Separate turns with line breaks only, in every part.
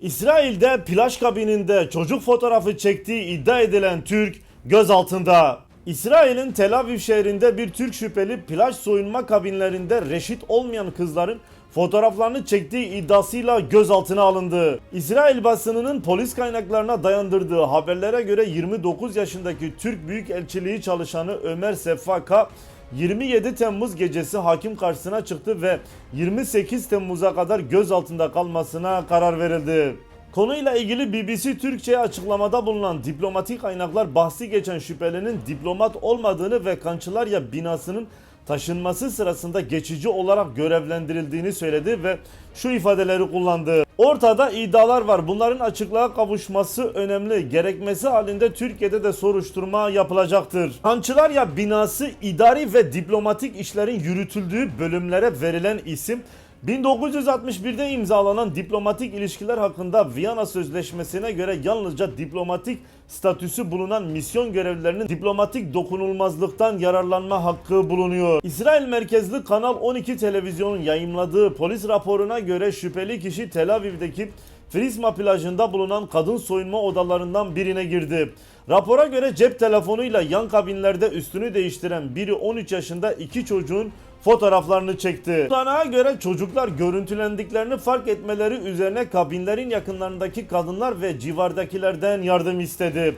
İsrail'de plaj kabininde çocuk fotoğrafı çektiği iddia edilen Türk gözaltında. İsrail'in Tel Aviv şehrinde bir Türk şüpheli plaj soyunma kabinlerinde reşit olmayan kızların fotoğraflarını çektiği iddiasıyla gözaltına alındı. İsrail basınının polis kaynaklarına dayandırdığı haberlere göre 29 yaşındaki Türk Büyükelçiliği çalışanı Ömer Seffaka 27 Temmuz gecesi hakim karşısına çıktı ve 28 Temmuz'a kadar gözaltında kalmasına karar verildi. Konuyla ilgili BBC Türkçe'ye açıklamada bulunan diplomatik kaynaklar bahsi geçen şüphelinin diplomat olmadığını ve Kançılarya binasının taşınması sırasında geçici olarak görevlendirildiğini söyledi ve şu ifadeleri kullandı. Ortada iddialar var. Bunların açıklığa kavuşması önemli. Gerekmesi halinde Türkiye'de de soruşturma yapılacaktır. Kançılarya binası idari ve diplomatik işlerin yürütüldüğü bölümlere verilen isim 1961'de imzalanan diplomatik ilişkiler hakkında Viyana Sözleşmesi'ne göre yalnızca diplomatik statüsü bulunan misyon görevlilerinin diplomatik dokunulmazlıktan yararlanma hakkı bulunuyor. İsrail merkezli Kanal 12 televizyonun yayımladığı polis raporuna göre şüpheli kişi Tel Aviv'deki Frisma plajında bulunan kadın soyunma odalarından birine girdi. Rapora göre cep telefonuyla yan kabinlerde üstünü değiştiren biri 13 yaşında iki çocuğun fotoğraflarını çekti. Tutanağa göre çocuklar görüntülendiklerini fark etmeleri üzerine kabinlerin yakınlarındaki kadınlar ve civardakilerden yardım istedi.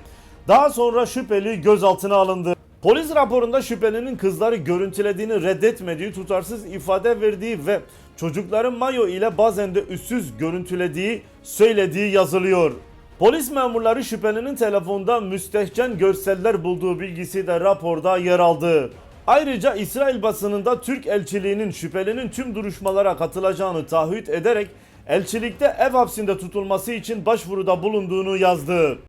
Daha sonra şüpheli gözaltına alındı. Polis raporunda şüphelinin kızları görüntülediğini reddetmediği, tutarsız ifade verdiği ve çocukların mayo ile bazen de üstsüz görüntülediği söylediği yazılıyor. Polis memurları şüphelinin telefonda müstehcen görseller bulduğu bilgisi de raporda yer aldı. Ayrıca İsrail basınında Türk elçiliğinin şüphelinin tüm duruşmalara katılacağını taahhüt ederek elçilikte ev hapsinde tutulması için başvuruda bulunduğunu yazdı.